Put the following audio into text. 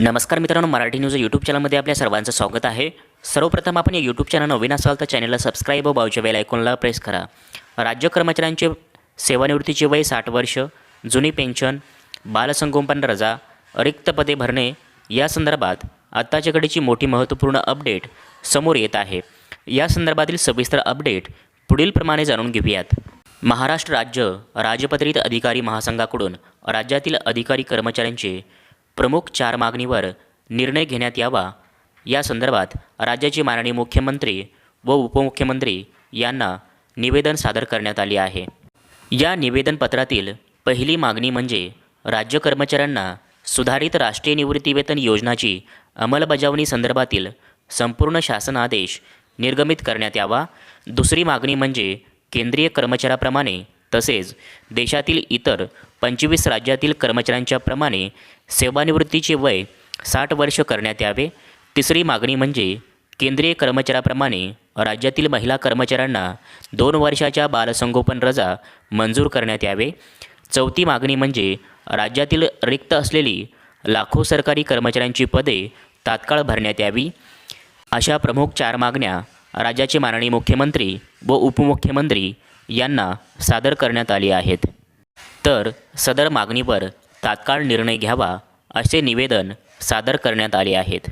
नमस्कार मित्रांनो Marathi news YouTube चॅनलमध्ये आपल्या सर्वांचं स्वागत आहे. सर्वप्रथम आपण या यूट्यूब चॅनल नवीन असाल तर चॅनलला सबस्क्राईब व बाजूच्या बेल आयकॉनला प्रेस करा. राज्य कर्मचाऱ्यांचे सेवानिवृत्तीचे वय साठ वर्ष जुनी पेन्शन बालसंगोपन रजा रिक्त पदे भरणे या संदर्भात आत्ताच्या घडीची मोठी महत्त्वपूर्ण अपडेट समोर येत आहे. या संदर्भातील सविस्तर अपडेट पुढीलप्रमाणे जाणून घेऊयात. महाराष्ट्र राज्य राजपत्रित अधिकारी महासंघाकडून राज्यातील अधिकारी कर्मचाऱ्यांचे प्रमुख चार मागणीवर निर्णय घेण्यात यावा. या संदर्भात राज्याचे माननीय मुख्यमंत्री व उपमुख्यमंत्री यांना निवेदन सादर करण्यात आले आहे. या निवेदनपत्रातील पहिली मागणी म्हणजे राज्य कर्मचाऱ्यांना सुधारित राष्ट्रीय निवृत्तीवेतन योजनाची अंमलबजावणी संदर्भातील संपूर्ण शासन आदेश निर्गमित करण्यात यावा. दुसरी मागणी म्हणजे केंद्रीय कर्मचाऱ्याप्रमाणे तसेच देशातील इतर पंचवीस राज्यातील कर्मचाऱ्यांच्या प्रमाणे सेवानिवृत्तीचे वय साठ वर्ष करण्यात यावे. तिसरी मागणी म्हणजे केंद्रीय कर्मचाऱ्याप्रमाणे राज्यातील महिला कर्मचाऱ्यांना दोन वर्षाच्या बालसंगोपन रजा मंजूर करण्यात यावे. चौथी मागणी म्हणजे राज्यातील रिक्त असलेली लाखो सरकारी कर्मचाऱ्यांची पदे तात्काळ भरण्यात यावी. अशा प्रमुख चार मागण्या राज्याचे माननीय मुख्यमंत्री व उपमुख्यमंत्री यांना सादर करण्यात आली आहेत. तर सदर मागणीवर तात्काळ निर्णय घ्यावा असे निवेदन सादर करण्यात आले आहेत.